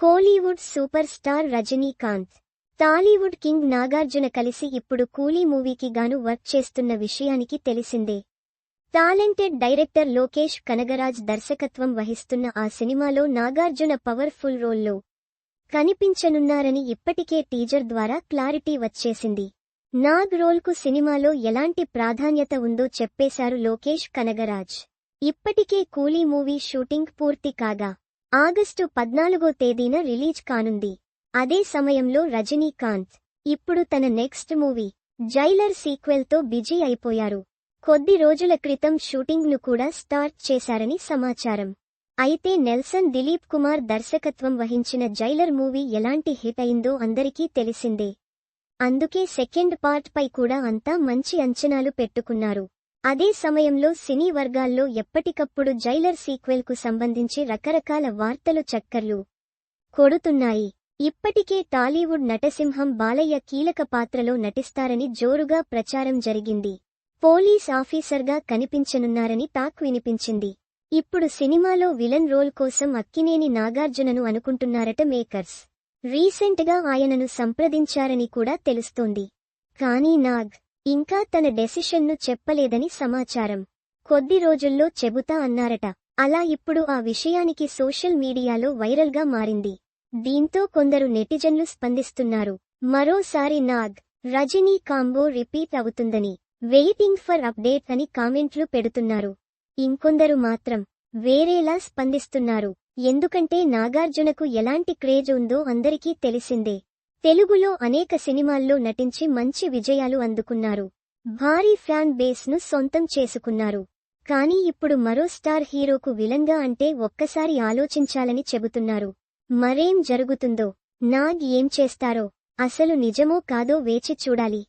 Kollywood super star Rajinikanth. Tollywood king Nagarjuna కలిసి ఇప్పుడు కూలీ మూవీకి గాను వర్క్ చేస్తున్న విషయానికి తెలిసిందే. టాలెంటెడ్ డైరెక్టర్ లోకేష్ కనగరాజ్ దర్శకత్వం వహిస్తున్న ఆ సినిమాలో నాగార్జున పవర్ఫుల్ రోల్లో కనిపించనున్నారని ఇప్పటికే టీజర్ ద్వారా క్లారిటీ వచ్చేసింది. నాగ్ రోల్కు సినిమాలో ఎలాంటి ప్రాధాన్యత ఉందో చెప్పేశారు లోకేష్ కనగరాజ్. ఇప్పటికే కూలీ మూవీ షూటింగ్ పూర్తి కాగా ఆగస్టు పద్నాలుగో తేదీన రిలీజ్ కానుంది. అదే సమయంలో రజనీకాంత్ ఇప్పుడు తన నెక్స్ట్ మూవీ జైలర్ సీక్వెల్తో బిజీ అయిపోయారు. కొద్ది రోజుల క్రితం షూటింగ్ను కూడా స్టార్ట్ చేశారని సమాచారం. అయితే నెల్సన్ దిలీప్ కుమార్ దర్శకత్వం వహించిన జైలర్ మూవీ ఎలాంటి హిట్ అయిందో అందరికీ తెలిసిందే. అందుకే సెకండ్ పార్ట్ పై కూడా అంతా మంచి అంచనాలు పెట్టుకున్నారు. అదే సమయంలో సినీ వర్గాల్లో ఎప్పటికప్పుడు జైలర్ సీక్వెల్కు సంబంధించి రకరకాల వార్తలు చక్కర్లు కొడుతున్నాయి. ఇప్పటికే టాలీవుడ్ నటసింహం బాలయ్య కీలక పాత్రలో నటిస్తారని జోరుగా ప్రచారం జరిగింది. పోలీస్ ఆఫీసర్గా కనిపించనున్నారని టాక్ వినిపించింది. ఇప్పుడు సినిమాలో విలన్ రోల్ కోసం అక్కినేని నాగార్జునను అనుకుంటున్నారట మేకర్స్. రీసెంట్గా ఆయనను సంప్రదించారని కూడా తెలుస్తోంది. కానీ నాగ్ ఇంకా తన డెసిషన్ను చెప్పలేదని సమాచారం. కొద్ది రోజుల్లో చెబుతా అన్నారట. అలా ఇప్పుడు ఆ విషయానికి సోషల్ మీడియాలో వైరల్గా మారింది. దీంతో కొందరు నెటిజన్లు స్పందిస్తున్నారు. మరోసారి నాగ్ రజనీ కాంబో రిపీట్ అవుతుందని వెయిటింగ్ ఫర్ అప్డేట్ అని కామెంట్లు పెడుతున్నారు. ఇంకొందరు మాత్రం వేరేలా స్పందిస్తున్నారు. ఎందుకంటే నాగార్జునకు ఎలాంటి క్రేజ్ ఉందో అందరికీ తెలిసిందే. తెలుగులో అనేక సినిమాల్లో నటించి మంచి విజయాలు అందుకున్నారు. భారీ ఫ్యాన్ బేస్ను సొంతం చేసుకున్నారు. కానీ ఇప్పుడు మరో స్టార్ హీరోకు విలంగా అంటే ఒక్కసారి ఆలోచించాలని చెబుతున్నారు. మరేం జరుగుతుందో నాగ్ ఏం చేస్తారో అసలు నిజమో కాదో వేచి చూడాలి.